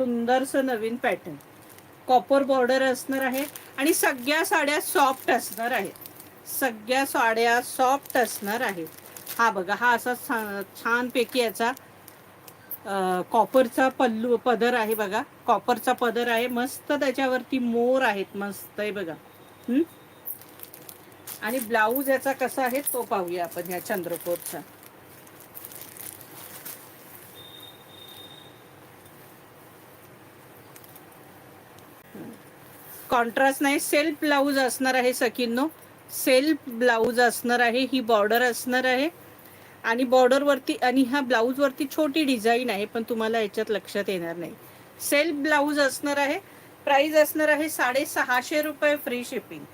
सुंदरसं नवीन pattern. Copper border असणार आहे आणि सगळ्या साड्या सॉफ्ट असणार आहेत. सगळ्या साड्या सॉफ्ट असणार आहेत. हा बघा हा असा छानपैकी याचा कॉपरचा पल्लू पदर आहे बघा. कॉपरचा पदर आहे. मस्त त्याच्यावरती मोर आहेत. मस्त आहे बघा. आणि ब्लाऊज याचा कसा आहे तो पाहूया आपण ह्या चंद्रकोरचा. कॉन्ट्रास्ट नाही सेल्फ ब्लाऊज असणार आहे सखींनो. सेल्फ ब्लाऊज असणार आहे ही बॉर्डर असणार आहे. आणि बॉर्डरवरती आणि ह्या ब्लाऊजवरती छोटी डिझाईन आहे पण तुम्हाला याच्यात लक्षात येणार नाही. सेल्फ ब्लाऊज असणार आहे प्राईज असणार आहे साडेसहाशे रुपये फ्री शिपिंग.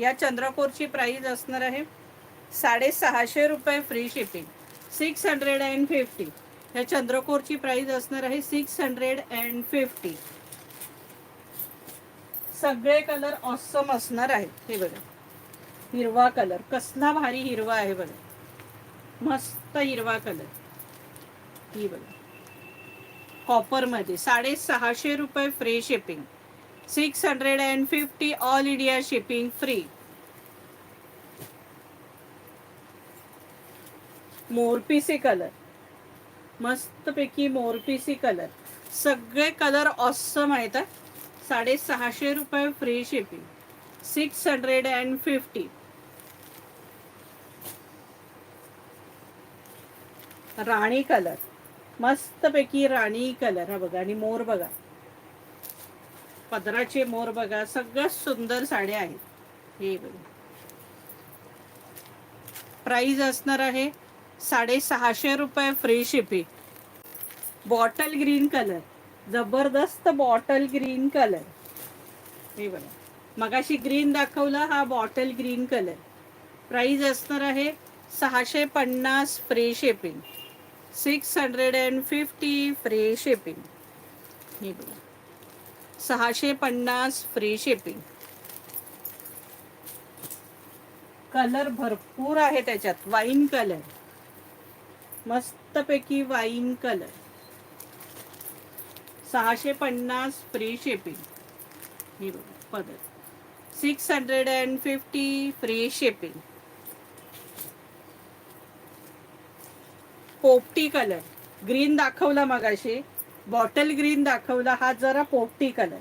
या चंद्रकोरची प्राईज असणार आहे साडेसहाशे रुपये free shipping. Six hundred and fifty. या चंद्रकोरची प्राईज असणार आहे सिक्स हंड्रेड अँड फिफ्टी. सगळे कलर ऑसम असणार आहेत. हे बघा. हिरवा कलर. कसला भारी हिरवा आहे बघा. मस्त हिरवा कलर. ही बघा. कॉपरमध्ये साडेसहाशे रुपये free shipping six hundred and fifty all India shipping free मोरपीसी colour. मस्तपैकी मोरपीसी कलर. सगळे कलर ऑसम आहेत साडेसहाशे रुपये free shipping six hundred and fifty Rani colour मस्तपैकी राणी कलर हा बघा आणि मोर बघा. पदराचे मोर बघा सगळ्यात सुंदर साड्या आहेत. हे बघा. प्राइस असणार आहे साडेसहाशे रुपये free shipping bottle green colour जबरदस्त बॉटल ग्रीन कलर. हे बघा. मगाशी ग्रीन दाखवला हा बॉटल ग्रीन कलर. प्राईज असणार आहे सहाशे पन्नास free shipping. Six hundred and fifty free shipping. हे बघा. सहाशे पन्नास फ्री शेपिंग. कलर भरपूर आहे त्याच्यात. Wine colour. मस्तपैकी वाईन कलर. सहाशे पन्नास फ्री शिपिंग हे बघा पदर six hundred and fifty free shipping पोपटी कलर ग्रीन दाखवला मगाशी. बॉटल ग्रीन दाखवला. हा जरा पोपटी कलर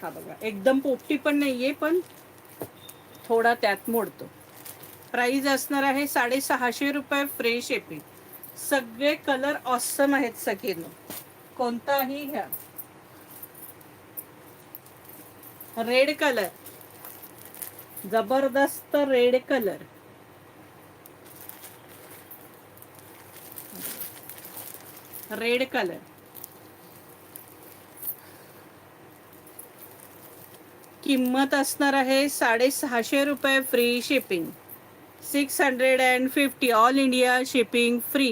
हा बघा एकदम पोपटी पण नाहीये पण थोडा त्यात मोडतो. प्राइस असणार आहे साडेसहाशे रुपये फ्री शिपिंग सगळे कलर ऑसम आहेत सगळेनो कोणताही घ्या. रेड कलर जबरदस्त रेड कलर रेड कलर किंमत असणार आहे साडेसहाशे रुपये free shipping six hundred and fifty all India shipping free